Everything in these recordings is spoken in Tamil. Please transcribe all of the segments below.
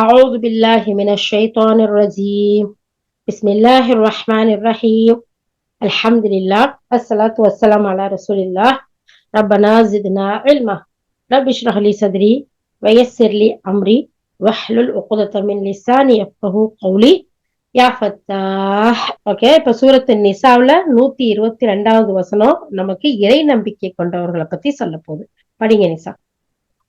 أعوذ بالله من الشيطان الرجيم بسم الله الرحمن الرحيم الحمد لله الصلاة والسلام على رسول الله ربنا زدنا علما رب اشرح لي صدري ويسر لي أمري واحلل عقدة من لساني يفقه قولي யா ஃபத்தாஹ் ஓகே இப்ப சூரத்து நிசாவுல நூத்தி இருபத்தி ரெண்டாவது வசனம் நமக்கு இறை நம்பிக்கை கொண்டவர்களை பத்தி சொல்ல போகுது படிங்க நிசா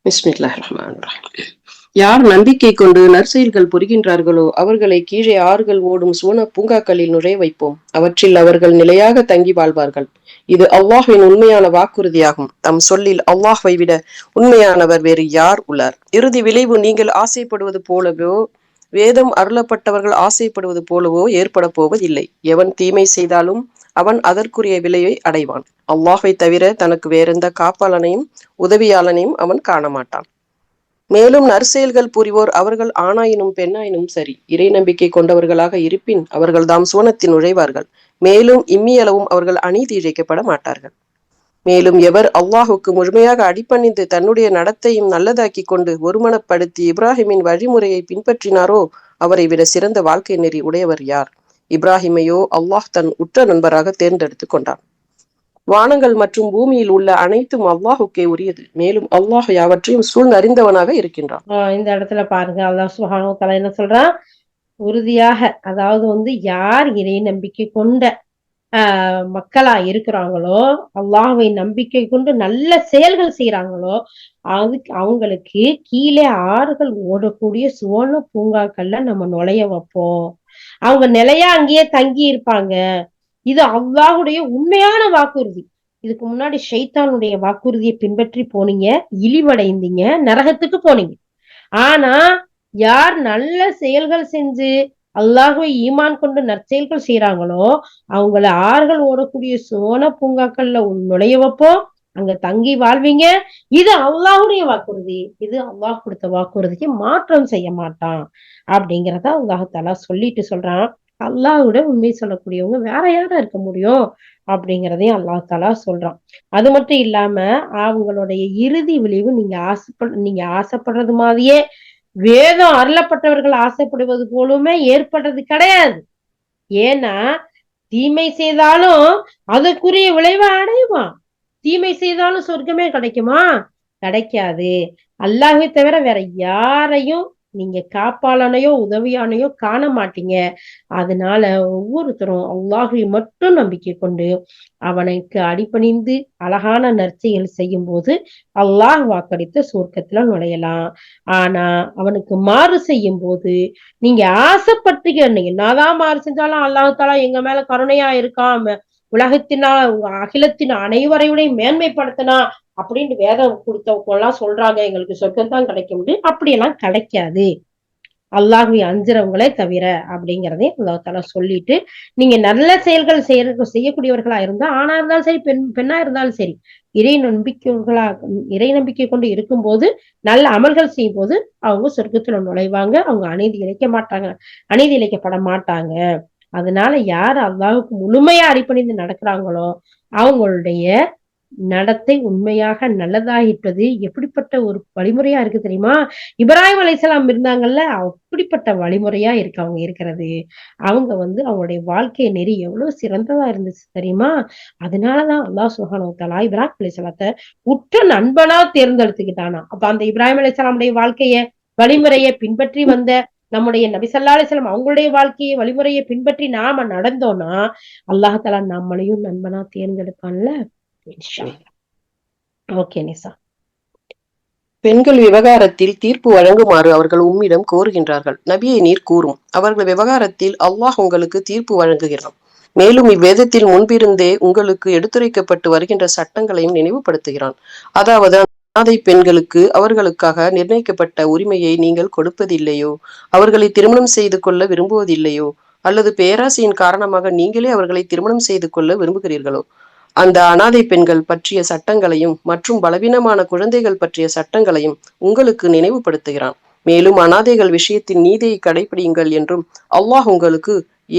பிஸ்மில்லாஹ் ரஹ்மான் ரஹீம். யார் நம்பிக்கை கொண்டு நற்செயல்கள் புரிகின்றார்களோ அவர்களை கீழே ஆறுகள் ஓடும் சுவன பூங்காக்களில் நுழைய வைப்போம். அவற்றில் அவர்கள் நிலையாக தங்கி வாழ்வார்கள். இது அவ்வாஹின் உண்மையான வாக்குறுதியாகும். தம் சொல்லில் அவ்வாஹை விட உண்மையானவர் வேறு யார் உள்ளார்? இறுதி விளைவு நீங்கள் ஆசைப்படுவது போலவோ வேதம் அருளப்பட்டவர்கள் ஆசைப்படுவது போலவோ ஏற்பட போவதில்லை. எவன் தீமை செய்தாலும் அவன் அதற்குரிய விலையை அடைவான். அவ்வாஹை தவிர தனக்கு வேறெந்த காப்பாளனையும் உதவியாளனையும் அவன் காண மாட்டான் மேலும் நற்செயல்கள் புரிவோர் அவர்கள் ஆணாயினும் பெண்ணாயினும் சரி. இறை நம்பிக்கை கொண்டவர்களாக இருப்பின் அவர்கள் தாம் சுவனத்தில் நுழைவார்கள். மேலும் இம்மியளவும் அவர்கள் அநீதி இழைக்கப்பட மாட்டார்கள். மேலும் எவர் அல்லாஹுக்கு முழுமையாக அடிப்பணிந்து தன்னுடைய நடத்தையும் நல்லதாக்கி கொண்டு ஒருமனப்படுத்தி இப்ராஹிமின் வழிமுறையை பின்பற்றினாரோ அவரை விட சிறந்த வாழ்க்கை நெறி உடையவர் யார்? இப்ராஹிமையோ அல்லாஹ் தன் உற்ற நண்பராக தேர்ந்தெடுத்து கொண்டான். வானங்கள் மற்றும் பூமியில் உள்ள அனைத்தும் அல்லாஹுக்கே உரியது. மேலும் அல்லாஹ் யாவற்றையும் சூழ்நறிந்தவனாக இருக்கின்றான். இந்த இடத்துல பாருங்க அல்லாஹ் சுஹானு தலா என்ன சொல்றான்? உறுதியாக அதாவது வந்து யார் இறை நம்பிக்கை கொண்ட மக்களா இருக்கிறாங்களோ அல்லாஹை நம்பிக்கை கொண்டு நல்ல செயல்கள் செய்யறாங்களோ அதுக்கு அவங்களுக்கு கீழே ஆறுகள் ஓடக்கூடிய சுவன பூங்காக்கள்ல நம்ம நுழைய வைப்போம். அவங்க நிலையா அங்கேயே தங்கி இருப்பாங்க. இது அல்லாஹுடைய உண்மையான வாக்குறுதி. இதுக்கு முன்னாடி ஷைத்தானுடைய வாக்குறுதியை பின்பற்றி போனீங்க இழிவடைந்தீங்க நரகத்துக்கு போனீங்க. ஆனா யார் நல்ல செயல்கள் செஞ்சு அல்லாஹுவை ஈமான் கொண்டு நற்செயல்கள் செய்யறாங்களோ அவங்கள ஆறுகள் ஓடக்கூடிய சோன பூங்காக்கள்ல நுழைய வைப்போம். அங்க தங்கி வாழ்வீங்க. இது அல்லாஹுடைய வாக்குறுதி. இது அல்லாஹ் கொடுத்த வாக்குறுதிக்கு மாற்றம் செய்ய மாட்டான். அப்படிங்கிறத அல்லாஹு சொல்லிட்டு சொல்றான். அல்லாஹோட உண்மை சொல்லக்கூடியவங்க வேற யாரா இருக்க முடியும்? அப்படிங்கிறதையும் அல்லாஹ் தாலா சொல்றான். அது மட்டும் இல்லாம அவங்களுடைய இறுதி விளைவு நீங்க ஆசைப்பட நீங்க ஆசைப்படுறது மாதிரியே வேதம் அருளப்பட்டவர்கள் ஆசைப்படுவது போலுமே ஏற்படுறது கிடையாது. ஏன்னா தீமை செய்தாலும் அதற்குரிய விளைவை அடைவான் தீமை செய்தாலும் சொர்க்கமே கிடைக்குமா? கிடைக்காது. அல்லாஹை தவிர வேற யாரையும் நீங்க காப்பாளனையோ உதவியானையோ காண மாட்டீங்க. அதனால ஒவ்வொருத்தரும் அல்லாஹை மட்டும் நம்பிக்கை கொண்டு அவனுக்கு அடிபணிந்து அழகான நற்செயல் செய்யும் போது அல்லாஹ் வாக்களித்த சொர்க்கத்துல நுழையலாம். ஆனா அவனுக்கு மாறு செய்யும் போது நீங்க ஆசைப்பட்டீங்க. என்னதான் மாறு செஞ்சாலும் அல்லாஹாலா எங்க மேல கருணையா இருக்காம உலகத்தினால் அகிலத்தின் அனைவரையுடைய மேன்மைப்படுத்தினா அப்படின்னு வேதம் கொடுத்தவங்கலாம் சொல்றாங்க எங்களுக்கு சொர்க்கம் தான் கிடைக்க முடியும் அப்படியெல்லாம் கிடைக்காது. அல்லாஹுவை அஞ்சுறவங்களே தவிர அப்படிங்கிறதையும் அல்லாஹால சொல்லிட்டு நீங்க நல்ல செயல்கள் செய்ய செய்யக்கூடியவர்களா இருந்தா ஆணா இருந்தாலும் சரி பெண் பெண்ணா இருந்தாலும் சரி இறை நம்பிக்கைகளா இறை நம்பிக்கை கொண்டு இருக்கும்போது நல்ல அமல்கள் செய்யும் போது அவங்க சொர்க்கத்துல நுழைவாங்க அவங்க அநீதி இழைக்க மாட்டாங்க அநீதி இழைக்கப்பட மாட்டாங்க. அதனால யார் அல்லாஹுக்கு முழுமையா அடிப்பணிந்து நடக்கிறாங்களோ அவங்களுடைய நடத்தை உண்மையாக நல்லதாகிட்டது எப்படிப்பட்ட ஒரு வழிமுறையா இருக்கு தெரியுமா? இப்ராஹிம் அலைசலாம் இருந்தாங்கல்ல அப்படிப்பட்ட வழிமுறையா இருக்கு அவங்க இருக்கிறது. அவங்க வந்து அவங்களுடைய வாழ்க்கை நெறி எவ்வளவு சிறந்ததா இருந்துச்சு தெரியுமா? அதனாலதான் அல்லாஹ் சுஹானோத்தலா இப்ராஹிம் அலைசலாத்தை உற்ற நண்பனா தேர்ந்தெடுத்துக்கிட்டானா. அப்ப அந்த இப்ராஹிம் அலைசலாமுடைய வாழ்க்கைய வழிமுறையை பின்பற்றி வந்த நம்முடைய நபிசல்லா அலிஸ்லாம் அவங்களுடைய வாழ்க்கையை வழிமுறையை பின்பற்றி நாம நடந்தோம்னா அல்லாஹாலா நம்மளையும் நண்பனா தேர்ந்தெடுப்பான்ல. ஓகே நிசா பெண்கள் விவகாரத்தில் தீர்ப்பு வழங்குமாறு அவர்கள் உம்மிடம் கோருகின்றார்கள். நபியை நீர் கூறும். அவர்கள் விவகாரத்தில் அல்லாஹ் உங்களுக்கு தீர்ப்பு வழங்குகிறான். மேலும் இவ்வேதத்தில் முன்பிருந்தே உங்களுக்கு எடுத்துரைக்கப்பட்டு வருகின்ற சட்டங்களையும் நினைவுபடுத்துகிறான். அதாவது அனாதை பெண்களுக்கு அவர்களுக்காக நிர்ணயிக்கப்பட்ட உரிமையை நீங்கள் கொடுப்பதில்லையோ? அவர்களை திருமணம் செய்து கொள்ள விரும்புவதில்லையோ? அல்லது பேராசையின் காரணமாக நீங்களே அவர்களை திருமணம் செய்து கொள்ள விரும்புகிறீர்களோ? அந்த அனாதை பெண்கள் பற்றிய சட்டங்களையும் மற்றும் பலவீனமான குழந்தைகள் பற்றிய சட்டங்களையும் உங்களுக்கு நினைவுபடுத்துகிறான். மேலும் அனாதைகள் விஷயத்தின் நீதியை கடைபிடியுங்கள் என்றும் அல்லாஹ் உங்களுக்கு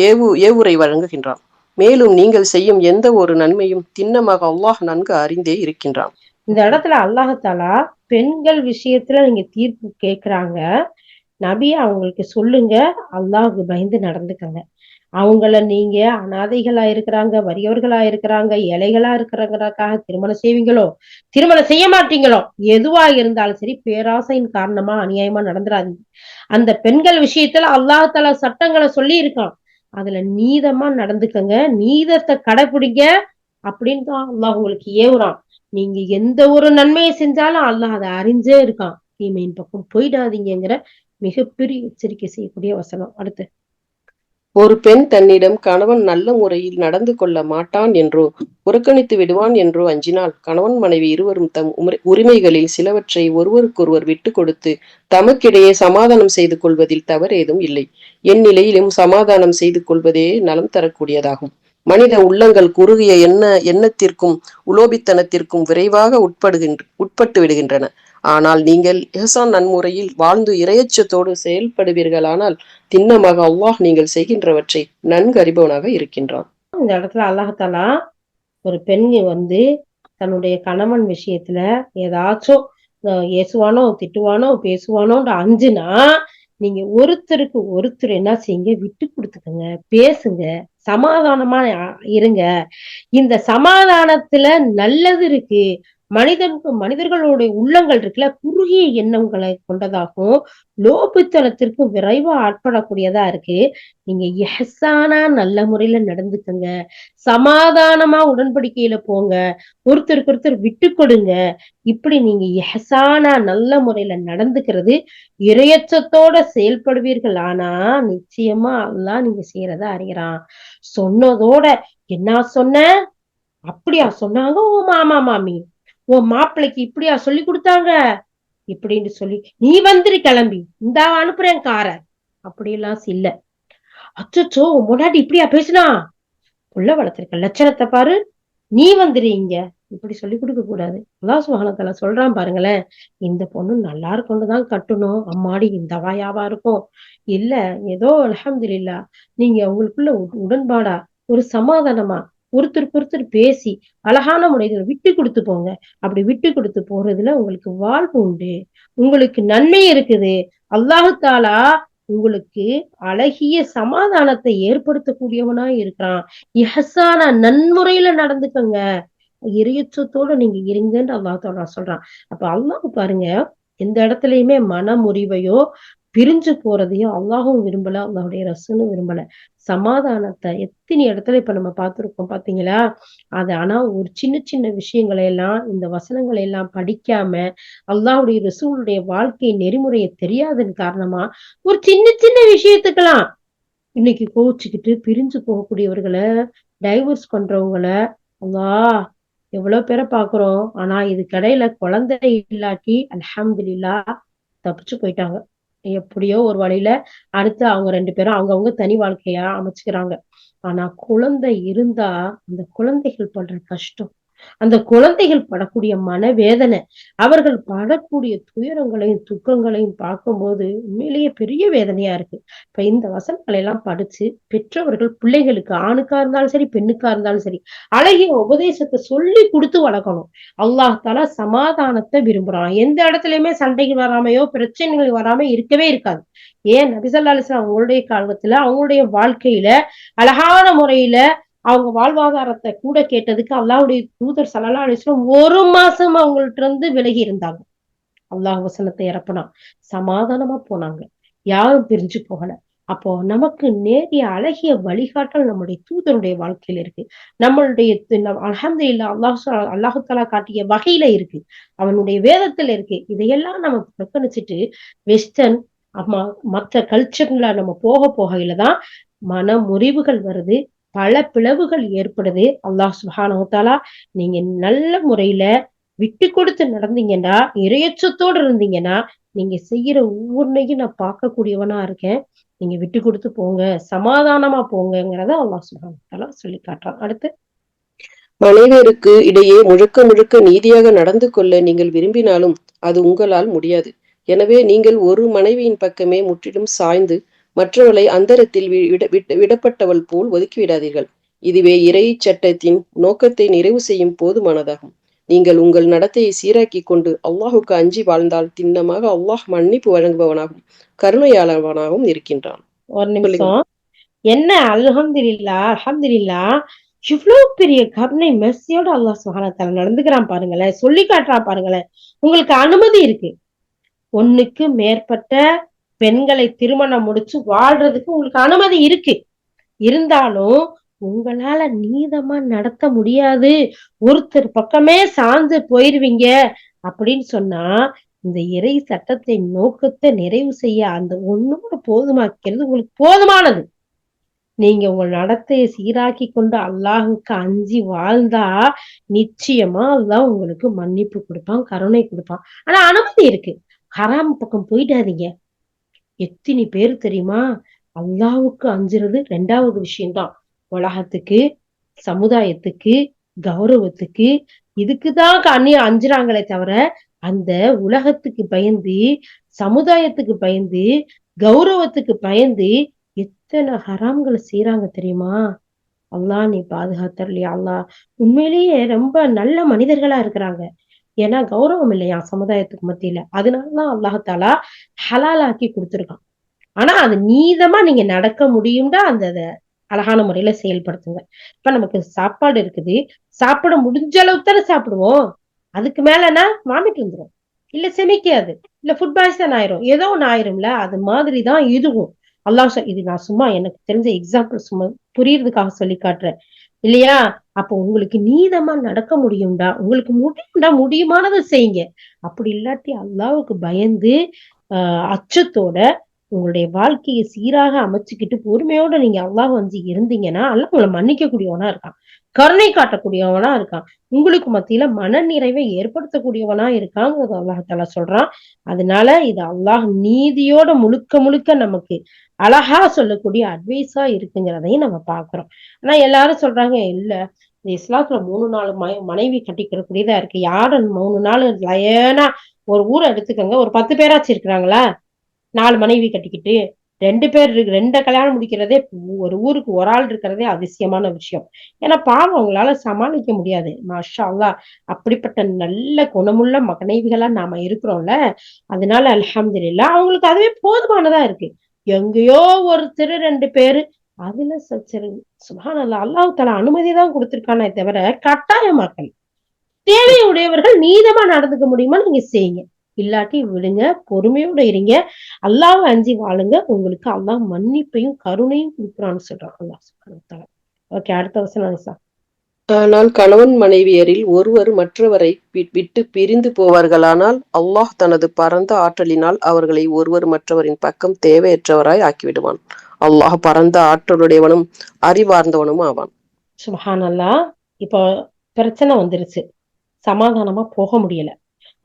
ஏவு ஏவுரை வழங்குகின்றான். மேலும் நீங்கள் செய்யும் எந்த ஒரு நன்மையும் திண்ணமாக அல்லாஹ் நன்கு அறிந்தே இருக்கின்றான். இந்த இடத்துல அல்லாஹாலா பெண்கள் விஷயத்துல நீங்க தீர்ப்பு கேட்கிறாங்க நபி அவங்களுக்கு சொல்லுங்க. அல்லாஹ் பயந்து நடந்துக்கங்க. அவங்கள நீங்க அனாதைகளா இருக்கிறாங்க வறியவர்களா இருக்கிறாங்க ஏழைகளா இருக்கிறாங்கறதுக்காக திருமணம் செய்வீங்களோ? திருமணம் செய்ய மாட்டீங்களோ? எதுவா இருந்தாலும் சரி பேராசையின் காரணமா அநியாயமா நடந்துடாதீங்க அந்த பெண்கள் விஷயத்துல அல்லாஹ் சட்டங்களை சொல்லி இருக்கான் அதுல நீதமா நடந்துக்கங்க நீதத்தை கடைபிடிங்க அப்படின்னு தான் அல்லாஹ் உங்களுக்கு ஏவுறான். நீங்க எந்த ஒரு நன்மையை செஞ்சாலும் அல்லாஹ் அதை அறிஞ்சே இருக்கான். தீமையின் பக்கம் போயிடாதீங்கங்கிற மிகப்பெரிய எச்சரிக்கை செய்யக்கூடிய வசனம். அடுத்து ஒரு பெண் தன்னிடம் கணவன் நல்ல முறையில் நடந்து கொள்ள மாட்டான் என்றோ புறக்கணித்து விடுவான் என்றோ அஞ்சினால் கணவன் மனைவி இருவரும் தம் உரிமைகளில் சிலவற்றை ஒருவருக்கொருவர் விட்டு கொடுத்து தமக்கிடையே சமாதானம் செய்து கொள்வதில் தவறேதும் இல்லை. என் நிலையிலும் சமாதானம் செய்து கொள்வதே நலம் தரக்கூடியதாகும். மனித உள்ளங்கள் குறுகிய எண்ண எண்ணத்திற்கும் உலோபித்தனத்திற்கும் விரைவாக உட்படுகின்ற உட்பட்டு விடுகின்றன. ஆனால் நீங்கள் இஹ்சான் நன்முறையில் வாழ்ந்து இரையச்சத்தோடு செயல்படுவீர்களானால் திண்ணமாக அல்லாஹ் நீங்கள் செய்கின்றவற்றை நன்கு அறிபவனாக இருக்கின்றான். இந்த இடத்துல அல்லாஹாலா ஒரு பெண் வந்து தன்னுடைய கணவன் விஷயத்துல ஏதாச்சும் ஏசுவானோ திட்டுவானோ பேசுவானோன்ற அஞ்சுனா நீங்க ஒருத்தருக்கு ஒருத்தர் என்ன செய்யுங்க விட்டு கொடுத்துக்கோங்க பேசுங்க சமாதானமா இருங்க. இந்த சமாதானத்துல நல்லது இருக்கு மனிதனுக்கு மனிதர்களுடைய உள்ளங்கள் இருக்குல்ல குறுகிய எண்ணங்களை கொண்டதாகவும் லோபித்தனத்திற்கும் விரைவா ஆட்படக்கூடியதா இருக்கு. நீங்க எஹசானா நல்ல முறையில நடந்துக்கங்க. சமாதானமா உடன்படிக்கையில போங்க. ஒருத்தருக்கு ஒருத்தர் விட்டு கொடுங்க. இப்படி நீங்க எஹசானா நல்ல முறையில நடந்துக்கிறது இரையச்சத்தோட செயல்படுவீர்கள். ஆனா நிச்சயமா அதெல்லாம் நீங்க செய்யறத அறிகிறான். சொன்னதோட என்ன சொன்ன? அப்படியா சொன்னாங்க. ஓ மாமா மாமி. உன் மாப்பிள்ளைக்கு இப்படியா சொல்லி கொடுத்தாங்க? இப்படின்னு சொல்லி நீ வந்துரு கிளம்பி. இந்தா அனுப்புறேன் காரை. அப்படியெல்லாம் இல்ல. அச்சோ உன் முன்னாடி இப்படியா பேசினா? புள்ள வளர்த்திருக்க லட்சணத்தை பாரு. நீ வந்துரு இங்க. இப்படி சொல்லி கொடுக்க கூடாது. அல்லாஹ் சுபஹானஹு சொல்றான் பாருங்களேன் இந்த பொண்ணு நல்லா இருக்கொண்டுதான் கட்டணும். அம்மாடி இந்த வாயாவா இருக்கும். இல்ல ஏதோ அல்ஹம்துலில்லா நீங்க உங்களுக்குள்ள உ- உடன்பாடா ஒரு சமாதானமா ஒருத்தருக்கு ஒருத்தர் பேசி அழகான முறையில விட்டு கொடுத்து போங்க. அப்படி விட்டு கொடுத்து போறதுல உங்களுக்கு வாழ்வு உண்டு. உங்களுக்கு நன்மை இருக்குது. அல்லாஹாலா உங்களுக்கு அழகிய சமாதானத்தை ஏற்படுத்தக்கூடியவனா இருக்கிறான். இஹசானா நன்முறையில நடந்துக்கங்க. இறையச்சத்தோட நீங்க இருங்கன்னு அல்லாஹ் சொல்றான். அப்ப அல்லாஹ் பாருங்க எந்த இடத்துலயுமே மன முறிவையோ பிரிஞ்சு போறதையும் அல்லாஹும் விரும்பல அல்லாஹுடைய ரசூலும் விரும்பல. சமாதானத்தை எத்தனை இடத்துல இப்ப நம்ம பார்த்துருக்கோம் பாத்தீங்களா? அது ஆனா ஒரு சின்ன சின்ன விஷயங்களை எல்லாம் இந்த வசனங்களை எல்லாம் படிக்காம அல்லாஹ்வுடைய ரசூலுடைய வாழ்க்கை நெறிமுறையை தெரியாதன் காரணமா ஒரு சின்ன சின்ன விஷயத்துக்கெல்லாம் இன்னைக்கு கோவிச்சுக்கிட்டு பிரிஞ்சு போகக்கூடியவர்களை டைவர்ஸ் பண்றவங்கள அல்லா எவ்வளவு பேரை பாக்குறோம் ஆனா இதுக்கிடையில குழந்தை இல்லாட்டி அலமதுல்லா தப்பிச்சு போயிட்டாங்க. எப்படியோ ஒரு வழியில அடுத்து அவங்க ரெண்டு பேரும் அவங்கவுங்க தனி வாழ்க்கையா அமைச்சுக்கிறாங்க. ஆனா குழந்தை இருந்தா அந்த குழந்தைகள் படுற கஷ்டம் அந்த குழந்தைகள் படக்கூடிய மனவேதனை அவர்கள் படக்கூடிய துயரங்களையும் துக்கங்களையும் பார்க்கும்போது உண்மையிலேயே பெரிய வேதனையா இருக்கு. இப்ப இந்த வசனங்களை எல்லாம் படிச்சு பெற்றவர்கள் பிள்ளைகளுக்கு ஆணுக்கா இருந்தாலும் சரி பெண்ணுக்கா இருந்தாலும் சரி அழகிய உபதேசத்தை சொல்லி கொடுத்து வளர்க்கணும். அல்லாஹ் தாலா சமாதானத்தை விரும்புறான். எந்த இடத்துலயுமே சண்டைகள் வராமையோ பிரச்சனைகள் வராம இருக்கவே இருக்காது. ஏன்? நபிசல்லா அலிஸ்லாம் அவங்களுடைய காலத்துல அவங்களுடைய வாழ்க்கையில அழகான முறையில அவங்க வாழ்வாதாரத்தை கூட கேட்டதுக்கு அல்லாஹ்வுடைய தூதர் சலல்லா அலிஸ்லாம் ஒரு மாசம் அவங்கள்ட்ட இருந்து விலகி இருந்தாங்க. அல்லாஹ் வசனத்தை இறப்புனா சமாதானமா போனாங்க. யாரும் பிரிஞ்சு போகல. அப்போ நமக்கு நேரிய அழகிய வழிகாட்டல் நம்முடைய தூதருடைய வாழ்க்கையில இருக்கு. நம்மளுடைய அலமது இல்லா அல்லாஹ் அல்லாஹு தாலா காட்டிய வகையில இருக்கு. அவனுடைய வேதத்துல இருக்கு. இதையெல்லாம் நம்ம புறக்கணிச்சுட்டு வெஸ்டர்ன் அம்மா மற்ற கல்ச்சர்ல நம்ம போக போகையில தான் மன முறிவுகள் வருது. பல பிளவுகள் ஏற்படுது. அல்லாஹ் சுஹானவத்தாலா நீங்க நல்ல முறையில விட்டு கொடுத்து நடந்தீங்கன்னா இறையச்சத்தோடு இருந்தீங்கன்னா நீங்க செய்யற ஒவ்வொன்றையும் நான் பார்க்கக்கூடியவனா இருக்கேன். நீங்க விட்டு கொடுத்து போங்க சமாதானமா போங்கிறத அல்லாஹ் சுப்ஹானஹு சொல்லி காட்டுறான் அடுத்து. மனைவியருக்கு இடையே முழுக்க முழுக்க நீதியாக நடந்து கொள்ள நீங்கள் விரும்பினாலும் அது உங்களால் முடியாது. எனவே நீங்கள் ஒரு மனைவியின் பக்கமே முற்றிலும் சாய்ந்து மற்றவளை அந்தரத்தில் விடப்பட்டவள் போல் ஒதுக்கிவிடாதீர்கள். இதுவே இறை சட்டத்தின் நோக்கத்தை நிறைவு செய்யும் போதுமானதாகும். நீங்கள் உங்கள் நடத்தையை சீராக்கிக் கொண்டு அல்லாஹுக்கு அஞ்சி வாழ்ந்தால் திண்ணமாக அல்லாஹ் மன்னிப்பு வழங்குபவனாகும் கருணையாளவனாகவும் இருக்கின்றான். ஒரு நிமிஷம். என்ன? அல்ஹம்துலில்லா அல்ஹம்துலில்லா. இவ்வளவு பெரிய கருணை மெஸ்ஸியோட அல்லாஹ் சுப்ஹானஹு நடந்துக்கிறான் பாருங்களேன். சொல்லி காட்டுறான் பாருங்களேன். உங்களுக்கு அனுமதி இருக்கு. ஒண்ணுக்கு மேற்பட்ட பெண்களை திருமணம் முடிச்சு வாழ்றதுக்கு உங்களுக்கு அனுமதி இருக்கு. இருந்தாலும் உங்களால நீதமா நடத்த முடியாது. ஒருத்தர் பக்கமே சார்ந்து போயிருவீங்க அப்படின்னு சொன்னா இந்த இறை சட்டத்தை நோக்கத்தை நிறைவு செய்ய அந்த ஒண்ணோட போதுமாக்கிறது உங்களுக்கு போதுமானது. நீங்க உங்க நடத்தையை சீராக்கி கொண்டு அல்லாஹுக்கு அஞ்சி வாழ்ந்தா நிச்சயமா அதுதான் உங்களுக்கு மன்னிப்பு கொடுப்பான் கருணை கொடுப்பான். ஆனா அனுமதி இருக்கு. ஹராம் பக்கம் போயிடாதீங்க. எத்தனை பேர் தெரியுமா? அல்லாவுக்கு அஞ்சுறது ரெண்டாவது விஷயம்தான். உலகத்துக்கு சமுதாயத்துக்கு கௌரவத்துக்கு இதுக்குதான் கண்ணி அஞ்சுறாங்களே தவிர அந்த உலகத்துக்கு பயந்து சமுதாயத்துக்கு பயந்து கௌரவத்துக்கு பயந்து எத்தனை ஹராம்களை செய்யறாங்க தெரியுமா? அல்லாஹ் நீ பாதுகாத்தரலையா அல்லாஹ் உண்மையிலேயே ரொம்ப நல்ல மனிதர்களா இருக்கிறாங்க. ஏன்னா கௌரவம் இல்லையா சமுதாயத்துக்கு மத்தியில. அதனாலதான் அல்லாஹாலா ஹலாலாக்கி கொடுத்துருக்கான். ஆனா அது நீதமா நீங்க நடக்க முடியும்டா அந்த அழகான முறையில செயல்படுத்துங்க. இப்ப நமக்கு சாப்பாடு இருக்குது. சாப்பிட முடிஞ்ச அளவுக்கு தானே சாப்பிடுவோம். அதுக்கு மேலனா வாமிட் வந்துடும் இல்ல செமிக்காது. இல்ல ஃபுட் பாய்சன் ஆயிரும். ஏதோ ஒன்று ஆயிரும்ல. அது மாதிரிதான் இதுவும். அல்லாஹ் இது நான் சும்மா எனக்கு தெரிஞ்ச எக்ஸாம்பிள் சும்மா புரியுறதுக்காக சொல்லி காட்டுறேன். இல்லையா? அப்போ உங்களுக்கு நீதமா நடக்க முடியும்டா. உங்களுக்கு முடியும்டா முடியுமானதை செய்யுங்க. அப்படி இல்லாட்டி அல்லாவுக்கு பயந்து ஆஹ் அச்சத்தோட உங்களுடைய வாழ்க்கையை சீராக அமைச்சுக்கிட்டு பொறுமையோட நீங்க அல்லாஹ் வந்து இருந்தீங்கன்னா அல்ல உங்களை மன்னிக்க கூடியவனா இருக்கான். கருணை காட்டக்கூடியவனா இருக்கான். உங்களுக்கு மத்தியில மன நிறைவை ஏற்படுத்தக்கூடியவனா இருக்காங்கிறது அல்லாஹால சொல்றான். அதனால இது அல்லாஹ் நீதியோட முழுக்க முழுக்க நமக்கு அழகா சொல்லக்கூடிய அட்வைஸா இருக்குங்கிறதையும் நம்ம பாக்குறோம் ஆனா எல்லாரும் சொல்றாங்க இல்ல இந்த இஸ்லாத்துல மூணு நாலு மனைவி கட்டிக்கிறக்கூடியதா இருக்கு. யாரு மூணு நாள் லயனா ஒரு ஊரை எடுத்துக்கோங்க. ஒரு பத்து பேராச்சு இருக்கிறாங்களா? நாலு மனைவி கட்டிக்கிட்டு ரெண்டு பேர் இருக்கு ரெண்டு கல்யாணம் முடிக்கிறதே ஒரு ஊருக்கு ஒரு ஆள் இருக்கிறதே அதிசயமான விஷயம். ஏன்னா பாவம் அவங்களால சமாளிக்க முடியாது. மாஷா அல்லாஹ் அப்படிப்பட்ட நல்ல குணமுள்ள மனைவிகளா நாம இருக்கிறோம்ல அதனால அல்ஹம்துலில்லாஹ் அவங்களுக்கு அதுவே போதுமானதா இருக்கு. எங்கேயோ ஒருத்தர் ரெண்டு பேரு அதுல சச்சரி சுபானல்லா அல்லாஹ் தலா அனுமதி தான் கொடுத்திருக்கானே தவிர கட்டாயமாக்கல். தேவையுடையவர்கள் நீதமா நடந்துக்க முடியுமா நீங்க செய்யுங்க. இல்லாட்டி விடுங்க பொறுமையோட இருங்க. அல்லாஹ் அஞ்சி வாழுங்க. உங்களுக்கு அல்லாஹ் மன்னிப்பையும் கருணையும் கொடுக்குறான்னு சொல்றான் அல்லாஹ் ஓகே அடுத்த வசனம் ஆனால் கணவன் மனைவியரில் ஒருவர் மற்றவரை விட்டு பிரிந்து போவார்களானால் அல்லாஹ் தனது பரந்த ஆற்றலினால் அவர்களை ஒருவர் மற்றவரின் பக்கம் தேவையற்றவராய் ஆக்கிவிடுவான். அல்லாஹ் பரந்த ஆற்றலுடையவனும் அறிவார்ந்தவனும் ஆவான். சுபஹானல்லா. இப்போ பிரச்சனை வந்துருச்சு. சமாதானமா போக முடியல.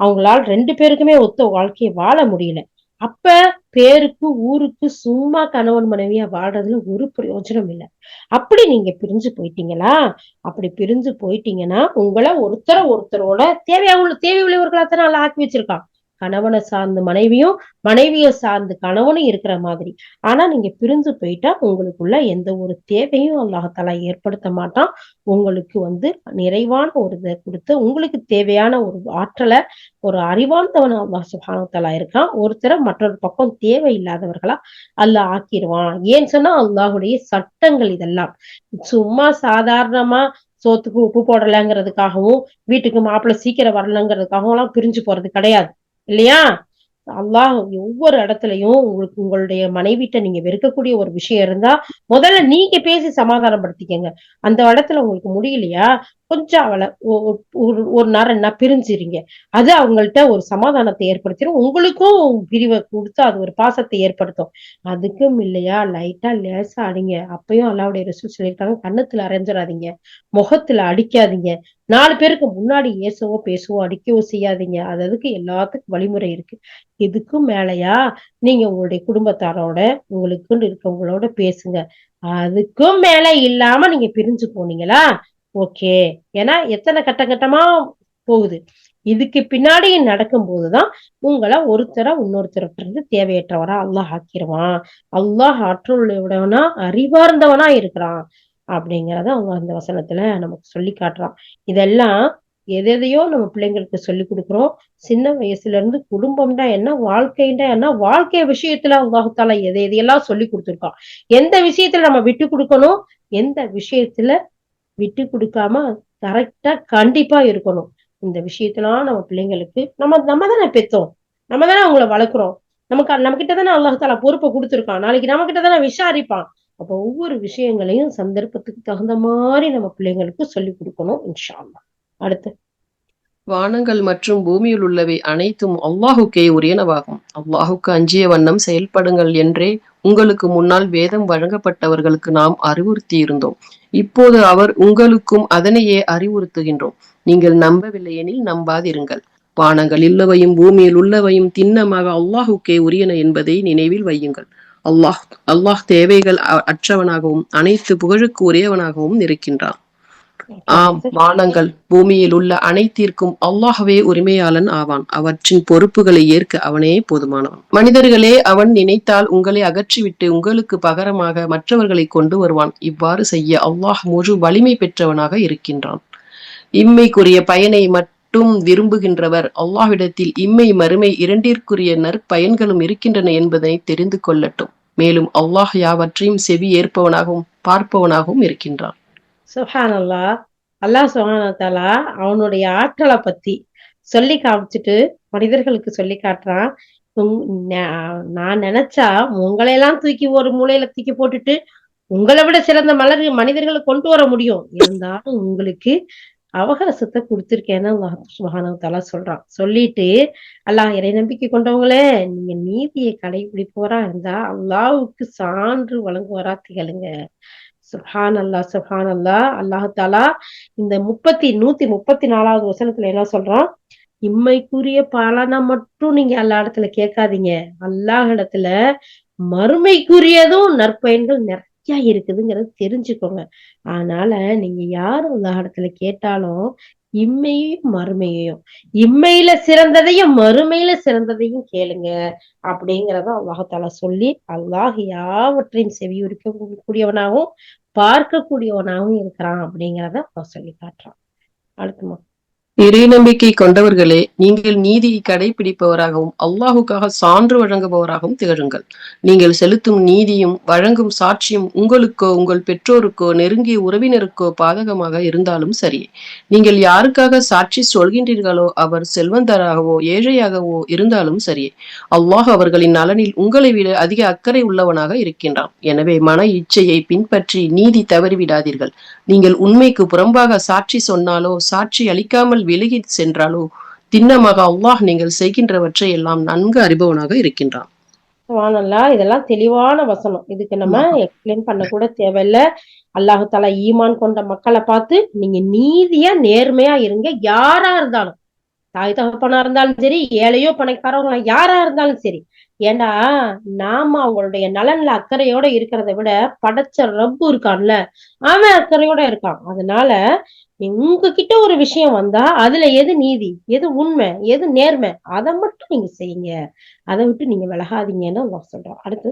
அவங்களால ரெண்டு பேருக்குமே ஒத்த வாழ்க்கையை வாழ முடியல. அப்ப பேருக்கு ஊருக்கு சும்மா கணவன் மனைவியா வாழ்றதுல ஒரு பிரயோஜனம் இல்லை. அப்படி நீங்க பிரிஞ்சு போயிட்டீங்களா? அப்படி பிரிஞ்சு போயிட்டீங்கன்னா உங்களை ஒருத்தர ஒருத்தரோட தேவையா உள்ள தேவை உள்ளவர்களா நல்லா ஆக்கி வச்சிருக்கான். கணவனை சார்ந்து மனைவியும் மனைவியை சார்ந்து கணவனும் இருக்கிற மாதிரி. ஆனா நீங்க பிரிஞ்சு போயிட்டா உங்களுக்குள்ள எந்த ஒரு தேவையும் அல்லாஹாலா ஏற்படுத்த மாட்டான். உங்களுக்கு வந்து நிறைவான ஒரு இதை கொடுத்து உங்களுக்கு தேவையான ஒரு ஆற்றலை ஒரு அறிவார்ந்தவன் அல்லாஹ் சுபானத்தலா இருக்கான். ஒருத்தரை மற்றொரு பக்கம் தேவையில்லாதவர்களா அல்லாஹ் ஆக்கிடுவான் ஏன்னு சொன்னா அல்லாஹுடைய சட்டங்கள் இதெல்லாம். சும்மா சாதாரணமா சோத்துக்கு உப்பு போடலைங்கிறதுக்காகவும் வீட்டுக்கு மாப்பிள்ளை சீக்கிரம் வரலங்கிறதுக்காகவும் எல்லாம் பிரிஞ்சு போறது கிடையாது. இல்லையா? அல்லாஹ் ஒவ்வொரு இடத்துலயும் உங்களுக்கு உங்களுடைய மனைவிட்ட நீங்க வெறுக்கக்கூடிய ஒரு விஷயம் இருந்தா முதல்ல நீங்க பேசி சமாதானப்படுத்திக்கங்க. அந்த இடத்துல உங்களுக்கு முடியலையா? கொஞ்சம் அவளை ஒ- ஒரு ஒரு நேரம் என்ன பிரிஞ்சிருங்க. அது அவங்கள்ட்ட ஒரு சமாதானத்தை ஏற்படுத்திடும் உங்களுக்கும் பிரிவை கொடுத்து அது ஒரு பாசத்தை ஏற்படுத்தும். அதுக்கும் இல்லையா? லைட்டா லேசா அடிங்க. அப்பயும் அல்லாவுடைய ரசூல் சொல்லியிருக்காங்க கண்ணத்துல அரைஞ்சிடாதீங்க முகத்துல அடிக்காதீங்க. நாலு பேருக்கு முன்னாடி ஏசவோ பேசவோ அடிக்கவோ செய்யாதீங்க. அது அதுக்கு எல்லாத்துக்கும் வழிமுறை இருக்கு. இதுக்கும் மேலையா? நீங்க உங்களுடைய குடும்பத்தாரோட உங்களுக்குன்னு இருக்கவங்களோட பேசுங்க. அதுக்கும் மேல இல்லாம நீங்க பிரிஞ்சு போனீங்களா? ஓகே. ஏன்னா எத்தனை கட்ட கட்டமா போகுது? இதுக்கு பின்னாடி நடக்கும் போதுதான் உங்களை ஒருத்தரா இன்னொருத்தர்கிட்ட இருந்து தேவையற்றவரா அல்லாஹ் ஆக்கிடுவான் அல்லாஹ் ஆற்றலுடையவனா அறிவார்ந்தவனா இருக்கிறான் அப்படிங்கிறத அவங்க அந்த வசனத்துல நமக்கு சொல்லி காட்டுறான். இதெல்லாம் எதெதையோ எதையோ நம்ம பிள்ளைங்களுக்கு சொல்லி கொடுக்குறோம். சின்ன வயசுல இருந்து குடும்பம்னா என்ன வாழ்க்கைண்டா என்ன வாழ்க்கை விஷயத்துல அல்லாஹால எதை எதையெல்லாம் சொல்லி கொடுத்துருக்கோம் எந்த விஷயத்துல நம்ம விட்டு கொடுக்கணும்? எந்த விஷயத்துல விட்டு கொடுக்காம கரெக்டா கண்டிப்பா இருக்கணும். இந்த விஷயத்தெல்லாம் நம்ம பிள்ளைங்களுக்கு நம்ம நம்ம தானே பெத்தோம் நம்ம தானே அவங்கள வளர்க்குறோம். நமக்கு நம்ம கிட்ட தானே அல்லாஹால பொறுப்பை கொடுத்துருக்கான். நாளைக்கு நம்ம கிட்ட தானே விசாரிப்பான். அப்போ ஒவ்வொரு விஷயங்களையும் சந்தர்ப்பத்துக்கு தகுந்த மாதிரி நம்ம பிள்ளைங்களுக்கு சொல்லி கொடுக்கணும் இன்ஷால்லா அடுத்து. வானங்கள் மற்றும் பூமியில் உள்ளவை அனைத்தும் அல்லாஹுக்கே உரியனவாகும். அல்லாஹுக்கு அஞ்சிய வண்ணம் செயல்படுங்கள் என்றே உங்களுக்கு முன்னால் வேதம் வழங்கப்பட்டவர்களுக்கு நாம் அறிவுறுத்தி இருந்தோம் இப்போது அவர் உங்களுக்கும் அதனையே அறிவுறுத்துகின்றோம். நீங்கள் நம்பவில்லை எனில் நம்பாதிருங்கள். வானங்கள் இல்லவையும் பூமியில் உள்ளவையும் திண்ணமாக அல்லாஹுக்கே உரியன என்பதை நினைவில் வையுங்கள். அல்லாஹ் அல்லாஹ் தேவைகள் அற்றவனாகவும் அனைத்து புகழுக்கு உரியவனாகவும் இருக்கின்றான். ஆம் வானங்கள் பூமியில் உள்ள அனைத்திற்கும் அல்லாஹவே உரிமையாளன் ஆவான். அவற்றின் பொறுப்புகளை ஏற்க அவனே போதுமானவன். மனிதர்களே அவன் நினைத்தால் உங்களை அகற்றிவிட்டு உங்களுக்கு பகரமாக மற்றவர்களை கொண்டு வருவான். இவ்வாறு செய்ய அல்லாஹ் முழு வலிமை பெற்றவனாக இருக்கின்றான். இம்மைக்குரிய பயனை மட்டும் விரும்புகின்றவர் அல்லாஹ்விடத்தில் இம்மை மறுமை இரண்டிற்குரிய நற்பயன்களும் இருக்கின்றன என்பதை தெரிந்து கொள்ளட்டும். மேலும் அல்லாஹ் யாவற்றையும் செவி ஏற்பவனாகவும் பார்ப்பவனாகவும் இருக்கின்றான். சுஹானல்லா அல்லாஹ் சுஹானத்தாலா அவனுடைய ஆற்றலை பத்தி சொல்லி காமிச்சிட்டு மனிதர்களுக்கு சொல்லி காட்டுறான். நான் நினைச்சா உங்களையெல்லாம் தூக்கி ஒரு மூலையில தூக்கி போட்டுட்டு உங்களை விட சிறந்த மலர் மனிதர்களை கொண்டு வர முடியும். இருந்தாலும் உங்களுக்கு அவகாசத்தை கொடுத்திருக்கேன்னு அல்லாஹ் சொல்றான். சொல்லிட்டு அல்லாஹ் இறை நம்பிக்கை கொண்டவங்களே நீங்க நீதியை கடைபிடிப்பவரா இருந்தா அல்லாவுக்கு சான்று வழங்குவரா திகழுங்க. சுஹான் அல்லாஹ் சுஹான் அல்லாஹ் அல்லாஹாலா இந்த முப்பத்தி நூத்தி முப்பத்தி நாலாவது வசனத்துல என்ன சொல்றோம் இம்மைக்குரிய பலனை மட்டும் நீங்க எல்லா இடத்துல கேட்காதீங்க. அல்லாஹ் இடத்துல மறுமைக்குரியதும் நற்பயன்கள் நிறைய இருக்குதுங்கிறது தெரிஞ்சுக்கோங்க. அதனால நீங்க யார் அல்லாஹ் இடத்துல கேட்டாலும் இம்மையையும் மறுமையையும். இம்மையில சிறந்ததையும் மறுமையில சிறந்ததையும் கேளுங்க அப்படிங்கிறத அல்லாஹால சொல்லி அல்லாஹ் யாவற்றையும் செவியுரிக்க கூடியவனாகவும் பார்க்கக்கூடியவனாகவும் இருக்கிறான் அப்படிங்கிறத அவன் சொல்லி காட்டுறான். அடுத்துமா இறை நம்பிக்கை கொண்டவர்களே நீங்கள் நீதியை கடைபிடிப்பவராகவும் அல்லாஹுக்காக சான்று வழங்குபவராகவும் திகழுங்கள். நீங்கள் செலுத்தும் நீதியும் வழங்கும் சாட்சியும் உங்களுக்கோ உங்கள் பெற்றோருக்கோ நெருங்கிய உறவினருக்கோ பாதகமாக இருந்தாலும் சரி. நீங்கள் யாருக்காக சாட்சி சொல்கின்றீர்களோ அவர் செல்வந்தராகவோ ஏழையாகவோ இருந்தாலும் சரி. அல்லாஹ் அவர்களின் நலனில் உங்களை விட அதிக அக்கறை உள்ளவனாக இருக்கின்றான். எனவே மன இச்சையை பின்பற்றி நீதி தவறிவிடாதீர்கள். நீங்கள் உண்மைக்கு புறம்பாக சாட்சி சொன்னாலோ சாட்சி அளிக்காமல் விலகி சென்றாலோ? திண்ணமாக அல்லாஹ் நீங்கள் செய்கின்றவற்றை எல்லாம் நன்கு அறிபவனாக இருக்கின்றான். சுப்ஹானல்லா இதெல்லாம் தெளிவான வசனம். இதுக்கு நம்ம எக்ஸ்பிளைன் பண்ண கூட தேவையில்ல. அல்லாஹு தாலா ஈமான் கொண்ட மக்களை பார்த்து நீங்க நீதியா நேர்மையா இருங்க. யாரா இருந்தாலும் தாய் தகப்பனா இருந்தாலும் சரி ஏழையோ பணக்காரவங்களா யாரா இருந்தாலும் சரி ஏண்டா நாம அவங்களுடைய நலன்ல அக்கறையோட இருக்கிறத விட படைச்ச ரப்பு இருக்கான்ல? அவன் அக்கறையோட இருக்கான். அதனால உங்ககிட்ட ஒரு விஷயம் வந்தா அதுல எது நீதி எது உண்மை எது நேர்மை அதை மட்டும் நீங்க செய்யுங்க. அதை விட்டு நீங்க விலகாதீங்கன்னு அல்லாஹ் சொல்றான். அடுத்து.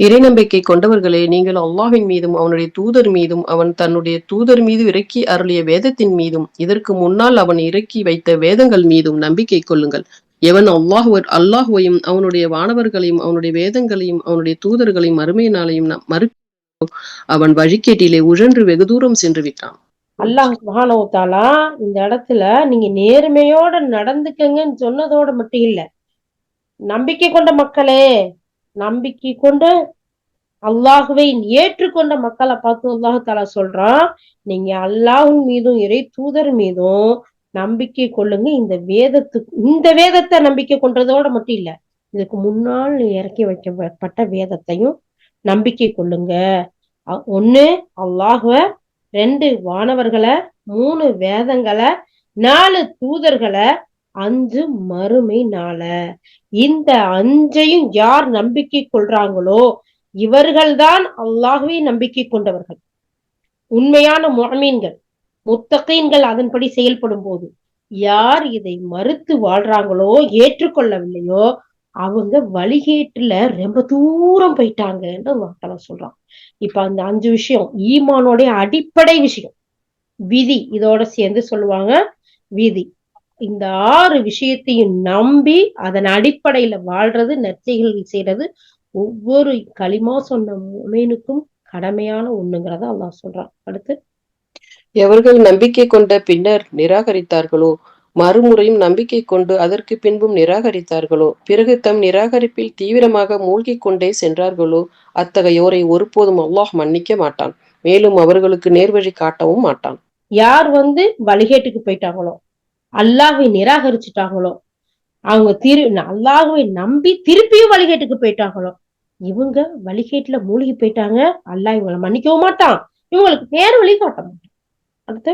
இறை நம்பிக்கை கொண்டவர்களே நீங்கள் அல்லாஹின் மீதும் அவனுடைய தூதர் மீதும் அவன் தன்னுடைய தூதர் மீது இறக்கி அருளிய வேதத்தின் மீதும் இதற்கு முன்னால் அவன் இறக்கி வைத்த வேதங்கள் மீதும் நம்பிக்கை கொள்ளுங்கள். எவன் அல்லாஹுவர் அல்லாஹுவையும் அவனுடைய வானவர்களையும் அவனுடைய வேதங்களையும் அவனுடைய தூதர்களையும் மறுமை மறு அவன் வழிகேட்டிலே உழன்று வெகு தூரம் சென்று விட்டான். அல்லாஹ் சுப்ஹானஹு இந்த இடத்துல நீங்க நேர்மையோட நடந்துக்கங்கன்னு சொன்னதோட மட்டும் இல்ல. நம்பிக்கை கொண்ட மக்களே நம்பிக்கை கொண்டு அல்லாஹுவை ஏற்றுக்கொண்ட மக்களை பார்த்து அல்லாஹு தாலா சொல்றான் நீங்க அல்லாஹ்வின் மீதும் இறை தூதர் மீதும் நம்பிக்கை கொள்ளுங்க. இந்த வேதத்துக்கு இந்த வேதத்தை நம்பிக்கை கொண்டதோட மட்டும் இல்ல இதுக்கு முன்னால் இறக்கி வைக்கப்பட்ட வேதத்தையும் நம்பிக்கை கொள்ளுங்க. ஒண்ணு அல்லாஹுவ ரெண்டு வானவர்களை மூணு வேதங்களை நாலு தூதர்களை அஞ்சு மறுமை நாள. இந்த அஞ்சையும் யார் நம்பிக்கை கொள்றாங்களோ இவர்கள்தான் அல்லாகவே நம்பிக்கை கொண்டவர்கள். உண்மையான முஅமீன்கள் முத்தகீன்கள் அதன்படி செயல்படும் போது யார் இதை மறுத்து வாழ்றாங்களோ ஏற்றுக்கொள்ளவில்லையோ அவங்க வழிகேட்டுல ரொம்ப தூரம் போயிட்டாங்கன்னு அல்லாஹ் சொல்றான். இப்ப அந்த அஞ்சு விஷயம் ஈமானோடைய அடிப்படை விஷயம். விதி இதோட சேர்ந்து சொல்லுவாங்க விதி. இந்த ஆறு விஷயத்தையும் நம்பி அதன் அடிப்படையில வாழ்றது நற்செய்கள் செய்யறது ஒவ்வொரு களிமா சொன்ன முமீனுக்கும் கடமையான ஒண்ணுங்கிறத அல்லாஹ் சொல்றான். அடுத்து? எவர்கள் நம்பிக்கை கொண்ட பின்னர் நிராகரித்தார்களோ மறுமுறையும் நம்பிக்கை கொண்டு அதற்கு பின்பும் நிராகரித்தார்களோ? பிறகு தம் நிராகரிப்பில் தீவிரமாக மூழ்கிக் கொண்டே சென்றார்களோ? அத்தகையோரை ஒருபோதும் அல்லாஹ் மன்னிக்க மாட்டான். மேலும் அவர்களுக்கு நேர்வழி காட்டவும் மாட்டான். யார் வந்து வழிகேட்டுக்கு போயிட்டாங்களோ? அல்லாஹை நிராகரிச்சுட்டாங்களோ? அவங்க திரு அல்லாஹுவை நம்பி திருப்பியும் வழிகேட்டுக்கு போயிட்டாங்களோ? இவங்க வழிகேட்டுல மூழ்கி போயிட்டாங்க. அல்லாஹ் இவங்களை மன்னிக்கவும் மாட்டான். இவங்களுக்கு நேர் வழி காட்ட மாட்டான். அடுத்து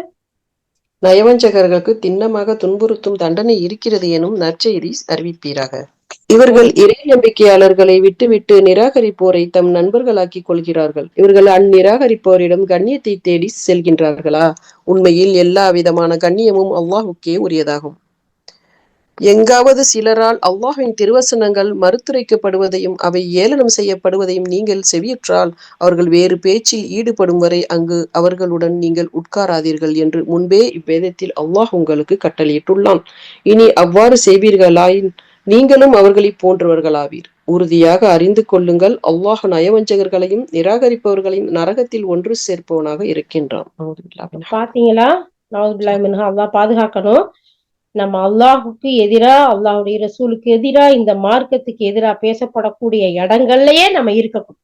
நயவஞ்சகர்களுக்கு திண்ணமாக துன்புறுத்தும் தண்டனை இருக்கிறது எனும் நற்செய்தி அறிவிப்பீராக. இவர்கள் இறை நம்பிக்கையாளர்களை விட்டுவிட்டு நிராகரிப்போரை தம் நண்பர்களாக்கிக் கொள்கிறார்கள். இவர்கள் அந்நிராகரிப்போரிடம் கண்ணியத்தை தேடி செல்கின்றார்களா? உண்மையில் எல்லா விதமான கண்ணியமும் அல்லாஹுக்கே உரியதாகும். எங்காவது சிலரால் அல்லாஹின் திருவசனங்கள் மறுத்துரைக்கப்படுவதையும் அவை ஏளனம் செய்யப்படுவதையும் நீங்கள் செவியுற்றால் அவர்கள் வேறு பேச்சில் ஈடுபடும் வரை அங்கு அவர்களுடன் நீங்கள் உட்காராதீர்கள் என்று முன்பே இவ்வேதத்தில் அல்லாஹ் உங்களுக்கு கட்டளையிட்டுள்ளான். இனி அவ்வாறு செய்வீர்களாயின் நீங்களும் அவர்களை போன்றவர்களாவீர். உறுதியாக அறிந்து கொள்ளுங்கள் அல்லாஹ் நயவஞ்சகர்களையும் நிராகரிப்பவர்களையும் நரகத்தில் ஒன்று சேர்ப்பவனாக இருக்கின்றான். பாத்தீங்களா? அல்லாஹ் பாதுகாக்கணும். நம்ம அல்லாஹுக்கு எதிரா அல்லாஹுடைய ரசூலுக்கு எதிரா இந்த மார்க்கத்துக்கு எதிரா பேசப்படக்கூடிய இடங்கள்லயே நம்ம இருக்கணும்.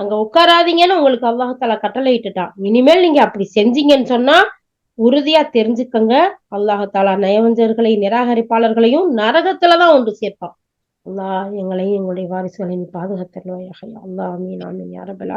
அங்க உட்காராதீங்கன்னு உங்களுக்கு அல்லாஹால கட்டளை இட்டுட்டான். இனிமேல் நீங்க அப்படி செஞ்சீங்கன்னு சொன்னா உறுதியா தெரிஞ்சுக்கங்க. அல்லாஹு தாலா நயவஞ்சர்களை நிராகரிப்பாளர்களையும் நரகத்துலதான் ஒன்று சேர்ப்பான். அல்லாஹ் எங்களையும் எங்களுடைய வாரிசுகளையும் பாதுகாத்தல்வாயாக அல்லாஹ் அமீன் அமீன் யாரபல்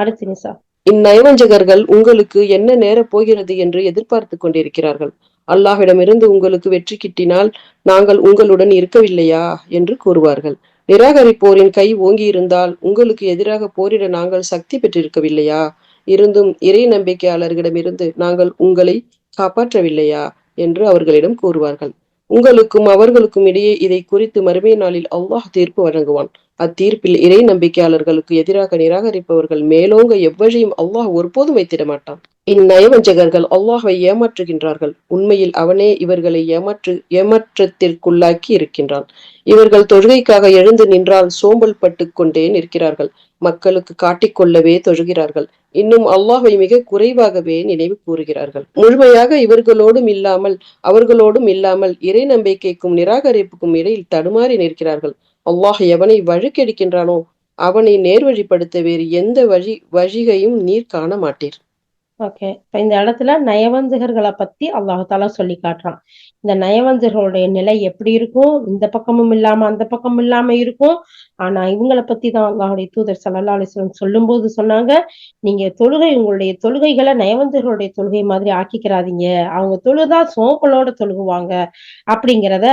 அடுத்து நிசா. இந்நயவஞ்சகர்கள் உங்களுக்கு என்ன நேரப் போகிறது என்று எதிர்பார்த்து கொண்டிருக்கிறார்கள். அல்லாஹ்விடமிருந்து உங்களுக்கு வெற்றி கிட்டினால் நாங்கள் உங்களுடன் இருக்கவில்லையா? என்று கூறுவார்கள். நிராகரிப்போரின் கை ஓங்கியிருந்தால் உங்களுக்கு எதிராக போரிட நாங்கள் சக்தி பெற்றிருக்கவில்லையா? இருந்தும் இறை நம்பிக்கையாளர்களிடமிருந்து நாங்கள் உங்களை காப்பாற்றவில்லையா? என்று அவர்களிடம் கூறுவார்கள். உங்களுக்கும் அவர்களுக்கும் இடையே இதை குறித்து மறுமை நாளில் அல்லாஹ் தீர்ப்பு வழங்குவான். அத்தீர்ப்பில் இறை நம்பிக்கையாளர்களுக்கு எதிராக நிராகரிப்பவர்கள் மேலோங்க எவ்வழியும் அல்லாஹ் ஒருபோதும் வைத்திட மாட்டான் இந்நயவஞ்சகர்கள் அல்லாஹை ஏமாற்றுகின்றார்கள். உண்மையில் அவனே இவர்களை ஏமாற்று ஏமாற்றத்திற்குள்ளாக்கி இருக்கின்றான். இவர்கள் தொழுகைக்காக எழுந்து நின்றால் சோம்பல் பட்டு கொண்டே நிற்கிறார்கள். மக்களுக்கு காட்டிக்கொள்ளவே தொழுகிறார்கள். இன்னும் அல்லாஹை மிக குறைவாகவே நினைவு கூறுகிறார்கள். முழுமையாக இவர்களோடும் இல்லாமல் அவர்களோடும் இல்லாமல் இறை நம்பிக்கைக்கும் நிராகரிப்புக்கும் இடையில் தடுமாறி நிற்கிறார்கள். அல்லாஹ் எவனை வழுக்கெடுக்கின்றானோ அவனை நேர்வழிப்படுத்த வேறு எந்த வழி வழிகையும் நீர் காண மாட்டீர். ஓகே இப்ப இந்த இடத்துல நயவஞ்சகர்களை பத்தி அல்லாஹு தாலா சொல்லி காட்டுறான். இந்த நயவஞ்சகர்களுடைய நிலை எப்படி இருக்கும்? இந்த பக்கமும் இல்லாம அந்த பக்கமும் இல்லாம இருக்கும். ஆனா இவங்களை பத்தி தான் அல்லாஹுடைய தூதர் சல்லா அலிஸ்லம் சொல்லும் போது சொன்னாங்க நீங்க தொழுகை உங்களுடைய தொழுகைகளை நயவஞ்சகர்களுடைய தொழுகை மாதிரி ஆக்கிக்கிறாதீங்க. அவங்க தொழுதா சோப்பலோட தொழுகுவாங்க அப்படிங்கிறத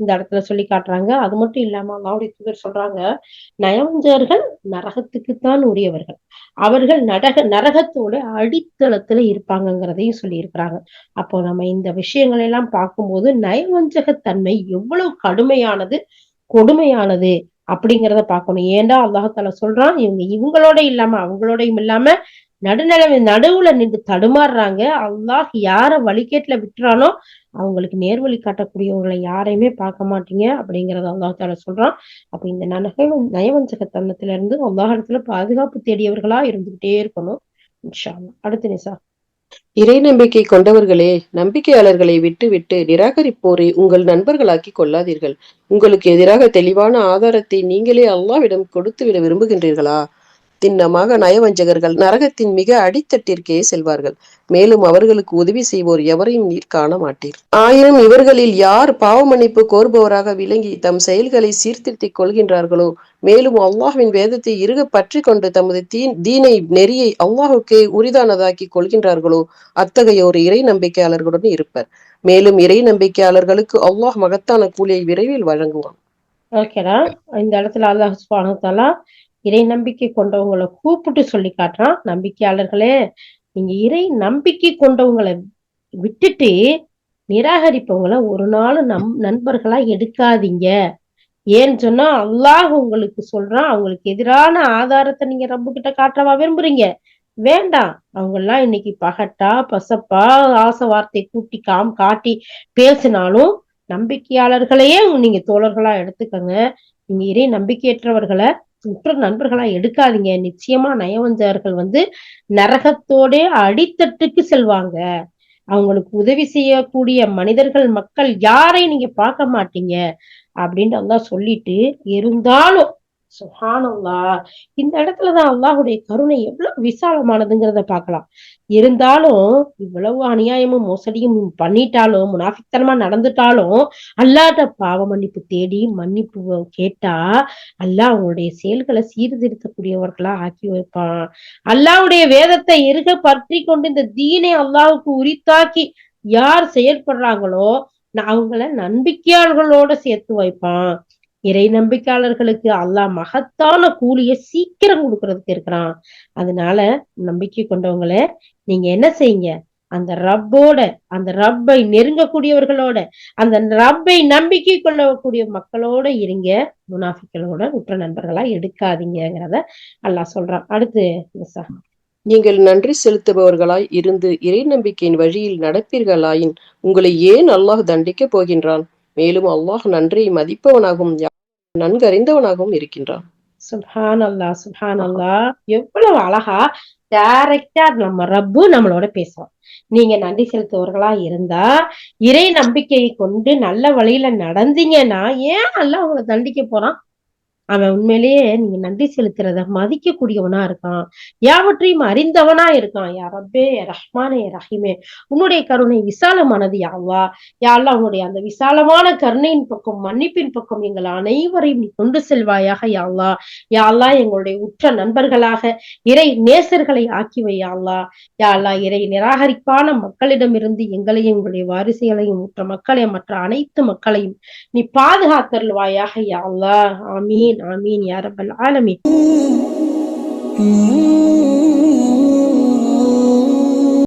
இந்த இடத்துல சொல்லி காட்டுறாங்க. அது மட்டும் இல்லாம அல்லாஹுடைய தூதர் சொல்றாங்க நயவஞ்சகர்கள் நரகத்துக்குத்தான் உரியவர்கள். அவர்கள் நரக நரகத்தோட அடி அடித்தளத்துல இருப்பாங்கங்கிறதையும் சொல்லியிருக்கிறாங்க. அப்போ நம்ம இந்த விஷயங்களை எல்லாம் பார்க்கும்போது நயவஞ்சகத்தன்மை எவ்வளவு கடுமையானது கொடுமையானது அப்படிங்கிறத பார்க்கணும். ஏன்டா அல்லாஹால சொல்றான்? இவங்க இவங்களோட இல்லாம அவங்களோடையும் இல்லாம நடுநிலை நடுவுல நின்று தடுமாறுறாங்க. அல்லாஹ் யார வழிகேட்டுல விட்டுறானோ அவங்களுக்கு நேர்வழி காட்டக்கூடியவங்களை யாரையுமே பார்க்க மாட்டீங்க அப்படிங்கறத அல்லாஹால சொல்றான். அப்ப இந்த நனகள் நயவஞ்சகத்தனத்துல இருந்து அல்லாஹ் இடத்துல பாதுகாப்பு தேடியவர்களா இருந்துகிட்டே இருக்கணும். அடுத்து நிசா. இறை நம்பிக்கை கொண்டவர்களே நம்பிக்கையாளர்களை விட்டு விட்டு நிராகரிப்போரை உங்கள் நண்பர்களாக்கி கொள்ளாதீர்கள். உங்களுக்கு எதிராக தெளிவான ஆதாரத்தை நீங்களே அல்லாவிடம் கொடுத்துவிட விரும்புகின்றீர்களா? திண்ணமாக நயவஞ்சகர்கள் நரகத்தின் மிக அடித்தட்டிற்கே செல்வார்கள். மேலும் அவர்களுக்கு உதவி செய்வோர் எவரையும் நீர் காண மாட்டீர். ஆயினும் இவர்களில் யார் பாவ மன்னிப்பு கோருபவராக விளங்கி தம் செயல்களை சீர்திருத்திக் கொள்கின்றார்களோ? மேலும் அல்லாஹ்வின் வேதத்தை இறுக பற்றி கொண்டு தமது தீன் தீனை நெறியை அல்லாஹுக்கே உரிதானதாக்கி கொள்கின்றார்களோ? அத்தகையோர் இறை நம்பிக்கையாளர்களுடன் இருப்பர். மேலும் இறை நம்பிக்கையாளர்களுக்கு அல்லாஹ் மகத்தான கூலியை விரைவில் வழங்குவான். ஓகேடா இந்த இடத்துல அல்லாஹ் சுப்ஹானஹு இறை நம்பிக்கை கொண்டவங்களை கூப்பிட்டு சொல்லி காட்டுறான். நம்பிக்கையாளர்களே நீங்க இறை நம்பிக்கை கொண்டவங்களை விட்டுட்டு நிராகரிப்பவங்களை ஒரு நாள் நம் நண்பர்களா எடுக்காதீங்க. ஏன்னு சொன்னா அல்லாஹ் உங்களுக்கு சொல்றான் அவங்களுக்கு எதிரான ஆதாரத்தை நீங்க ரப்பு கிட்ட காட்டவா விரும்புறீங்க. வேண்டாம் அவங்க எல்லாம் இன்னைக்கு பகட்டா பசப்பா ஆசை வார்த்தை கூட்டி காம் காட்டி பேசினாலும் நம்பிக்கையாளர்களையே நீங்க தோழர்களா எடுத்துக்கங்க. நீங்க இறை நம்பிக்கையற்றவர்களை உற்ற நண்பர்களா எடுக்காதீங்க. நிச்சயமா நயவஞ்சகர்கள் வந்து நரகத்தோட அடித்தட்டுக்கு செல்வாங்க. அவங்களுக்கு உதவி செய்யக்கூடிய மனிதர்கள் மக்கள் யாரையும் நீங்க பார்க்க மாட்டீங்க. அப்படின்ட்டு அல்லாஹ் சொல்லிட்டு இருந்தாலும் சுஹானல்லா இந்த இடத்துலதான் அல்லாஹுடைய கருணை எவ்வளவு விசாலமானதுங்கிறத பார்க்கலாம். இருந்தாலும் இவ்வளவு அநியாயமும் மோசடியும் பண்ணிட்டாலும் முனாஃபித்தனமா நடந்துட்டாலும் அல்லாட்ட பாவ மன்னிப்பு தேடி மன்னிப்பு கேட்டா அல்லாஹ் அவங்களுடைய செயல்களை சீர்திருத்தக்கூடியவர்களா ஆக்கி வைப்பான். அல்லாவுடைய வேதத்தை இருக பற்றி கொண்டு இந்த தீனை அல்லாவுக்கு உரித்தாக்கி யார் செயல்படுறாங்களோ அவங்கள நம்பிக்கையாளர்களோட சேர்த்து வைப்பான். இறை நம்பிக்கையாளர்களுக்கு அல்லாஹ் மகத்தான கூலிய சீக்கிரம் கொடுக்கறதுக்கு இருக்கிறான். அதனால நம்பிக்கை கொண்டவங்களை நீங்க என்ன செய்யுங்க? அந்த ரப்போட அந்த ரப்பை நெருங்கக்கூடியவர்களோட அந்த ரப்பை நம்பிக்கை கொள்ளக்கூடிய மக்களோட இருங்க. முனாஃபிக்களோட உற்ற நண்பர்களா எடுக்காதீங்கிறத அல்லாஹ் சொல்றான். அடுத்து நீங்கள் நன்றி செலுத்துபவர்களாய் இருந்து இறை நம்பிக்கையின் வழியில் நடப்பீர்களாயின் உங்களை ஏன் அல்லாஹ் தண்டிக்கப் போகின்றான்? மேலும் அல்லாஹ் நன்றியை மதிப்பவனாகவும் யா- நன்கறிந்தவனாகவும் இருக்கின்றான். சுப்ஹான் அல்லா சுப்ஹான் அல்லா எவ்வளவு அழகா டைரக்டா நம்ம ரப்பு நம்மளோட பேசுறோம் நீங்க நன்றி செலுத்துவர்களா இருந்தா இறை நம்பிக்கையை கொண்டு நல்ல வழியில நடந்தீங்கன்னா ஏன் அல்ல உங்களை தண்டிக்க போறான்? அவன் உண்மையிலேயே நீங்க நன்றி செலுத்துறத மதிக்கக்கூடியவனா இருக்கான். யாவற்றையும் அறிந்தவனா இருக்கான். யா ரப்பே ரஹ்மானே ரஹீமே. உன்னுடைய கருணை விசாலமானது யாவா யாழ்லா உன்னுடைய அந்த விசாலமான கருணையின் பக்கம் மன்னிப்பின் பக்கம் எங்கள் அனைவரையும் நீ கொண்டு செல்வாயாக யாழ்லா யாழ்லா எங்களுடைய உற்ற நண்பர்களாக இறை நேசர்களை ஆக்கி வையாள்லா யாழ்லா இறை நிராகரிப்பான மக்களிடமிருந்து எங்களையும் உங்களுடைய வாரிசுகளையும் உற்ற மக்களையும் மற்ற அனைத்து மக்களையும் நீ பாதுகாத்தருள்வாயாக யாழ்லா ஆமீன். ஆமீன் யா ரப்பல் ஆலமீன் Mm-hmm.